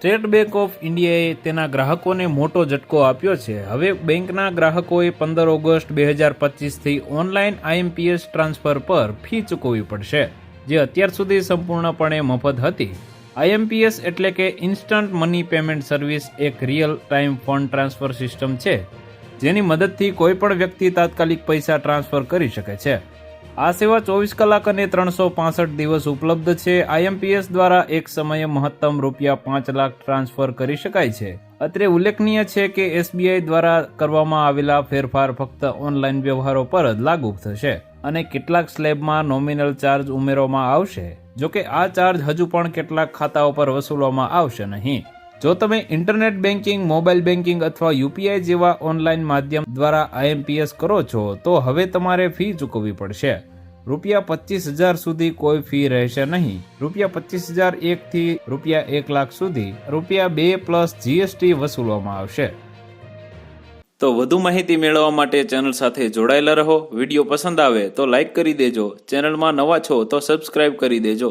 State bank of ઇન્ડિયાએ તેના ગ્રાહકોને મોટો ઝટકો આપ્યો છે. હવે બેંકના ગ્રાહકોએ પંદર ઓગસ્ટ બે હજાર પચીસથી ઓનલાઈન આઈએમપીએસ ટ્રાન્સફર પર ફી ચૂકવવી પડશે, જે અત્યાર સુધી સંપૂર્ણપણે મફત હતી. આઈએમપીએસ એટલે કે ઇન્સ્ટન્ટ મની પેમેન્ટ સર્વિસ એક real time fund transfer system છે, જેની મદદથી કોઈ પણ વ્યક્તિ તાત્કાલિક પૈસા ટ્રાન્સફર કરી શકે છે. આ સેવા ચોવીસ કલાક અને ત્રણસો પાસઠ દિવસ ઉપલબ્ધ છે. આઈએમપીએસ દ્વારા એક સમયે મહત્તમ રૂપિયા પાંચ લાખ ટ્રાન્સફર કરી શકાય છે. અત્રે ઉલ્લેખનીય છે કે એસબીઆઈ દ્વારા કરવામાં આવેલા ફેરફાર ફક્ત ઓનલાઈન વ્યવહારો પર જ લાગુ થશે અને કેટલાક સ્લેબમાં નોમિનલ ચાર્જ ઉમેરવામાં આવશે. જો કે આ ચાર્જ હજુ પણ કેટલાક ખાતાઓ પર વસૂલવામાં આવશે નહીં. જો તમે ઇન્ટરનેટ બેન્કિંગ મોબાઈલ બેન્કિંગ અથવા યુપીઆઈ જેવા ઓનલાઈન માધ્યમ દ્વારા આઈએમપીએસ કરો છો, તો હવે તમારે ફી ચૂકવવી પડશે. રૂપિયા પચીસ હજાર સુધી કોઈ ફી રહેશે નહીં. રૂપિયા પચીસ હજાર એકથી રૂપિયા એક લાખ સુધી રૂપિયા બે પ્લસ જીએસટી વસૂલવામાં આવશે. તો વધુ માહિતી મેળવવા માટે ચેનલ સાથે જોડાયેલા રહો. વીડિયો પસંદ આવે તો લાઈક કરી દેજો. ચેનલમાં નવા છો તો સબસ્ક્રાઇબ કરી દેજો.